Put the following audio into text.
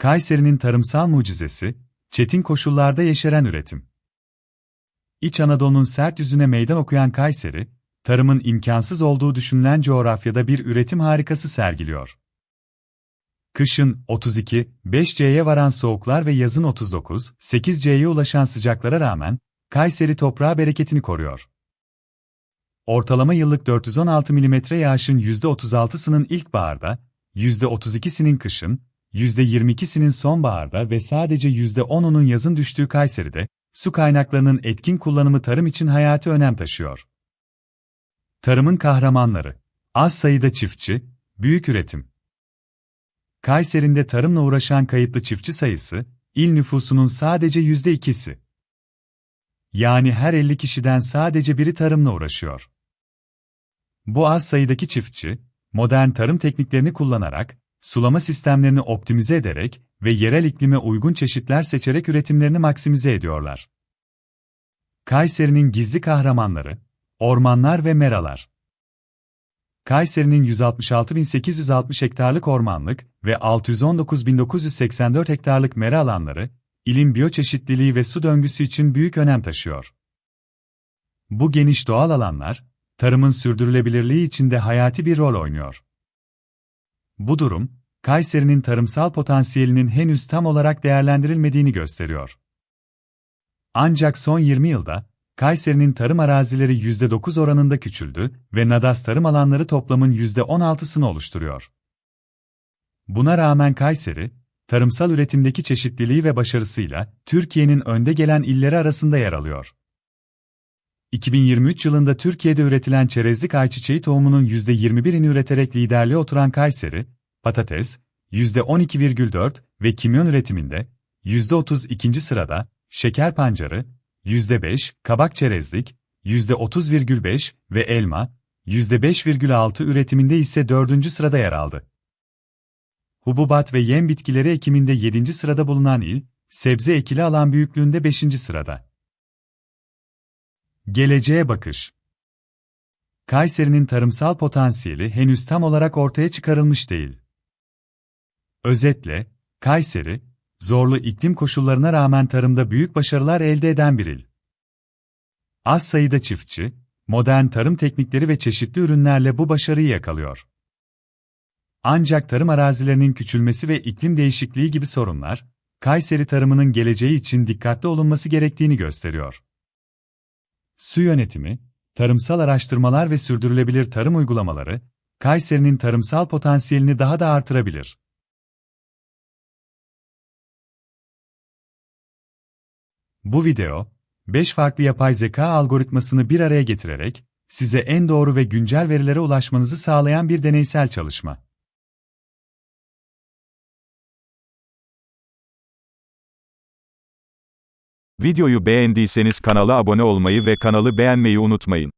Kayseri'nin tarımsal mucizesi, çetin koşullarda yeşeren üretim. İç Anadolu'nun sert yüzüne meydan okuyan Kayseri, tarımın imkansız olduğu düşünülen coğrafyada bir üretim harikası sergiliyor. Kışın 32, 5C'ye varan soğuklar ve yazın 39, 8C'ye ulaşan sıcaklara rağmen, Kayseri toprağı bereketini koruyor. Ortalama yıllık 416 mm yağışın %36'sının ilkbaharda, %32'sinin kışın, %22'sinin sonbaharda ve sadece %10'unun yazın düştüğü Kayseri'de, su kaynaklarının etkin kullanımı tarım için hayati önem taşıyor. Tarımın kahramanları. Az sayıda çiftçi, büyük üretim. Kayseri'nde tarımla uğraşan kayıtlı çiftçi sayısı, il nüfusunun sadece %2'si. Yani her 50 kişiden sadece biri tarımla uğraşıyor. Bu az sayıdaki çiftçi, modern tarım tekniklerini kullanarak, sulama sistemlerini optimize ederek ve yerel iklime uygun çeşitler seçerek üretimlerini maksimize ediyorlar. Kayseri'nin gizli kahramanları, ormanlar ve meralar. Kayseri'nin 166.860 hektarlık ormanlık ve 619.984 hektarlık mera alanları, ilin biyoçeşitliliği ve su döngüsü için büyük önem taşıyor. Bu geniş doğal alanlar, tarımın sürdürülebilirliği içinde hayati bir rol oynuyor. Bu durum, Kayseri'nin tarımsal potansiyelinin henüz tam olarak değerlendirilmediğini gösteriyor. Ancak son 20 yılda, Kayseri'nin tarım arazileri %9 oranında küçüldü ve nadas tarım alanları toplamın %16'sını oluşturuyor. Buna rağmen Kayseri, tarımsal üretimdeki çeşitliliği ve başarısıyla Türkiye'nin önde gelen illeri arasında yer alıyor. 2023 yılında Türkiye'de üretilen çerezlik ayçiçeği tohumunun %21'ini üreterek liderliğe oturan Kayseri, patates, %12,4 ve kimyon üretiminde, %32. sırada, şeker pancarı, %5, kabak çerezlik, %30,5 ve elma, %5,6 üretiminde ise 4. sırada yer aldı. Hububat ve yem bitkileri ekiminde 7. sırada bulunan il, sebze ekili alan büyüklüğünde 5. sırada. Geleceğe bakış Kayseri'nin tarımsal potansiyeli henüz tam olarak ortaya çıkarılmış değil. Özetle, Kayseri, zorlu iklim koşullarına rağmen tarımda büyük başarılar elde eden bir il. Az sayıda çiftçi, modern tarım teknikleri ve çeşitli ürünlerle bu başarıyı yakalıyor. Ancak tarım arazilerinin küçülmesi ve iklim değişikliği gibi sorunlar, Kayseri tarımının geleceği için dikkatli olunması gerektiğini gösteriyor. Su yönetimi, tarımsal araştırmalar ve sürdürülebilir tarım uygulamaları, Kayseri'nin tarımsal potansiyelini daha da artırabilir. Bu video, 5 farklı yapay zeka algoritmasını bir araya getirerek, size en doğru ve güncel verilere ulaşmanızı sağlayan bir deneysel çalışma. Videoyu beğendiyseniz kanala abone olmayı ve kanalı beğenmeyi unutmayın.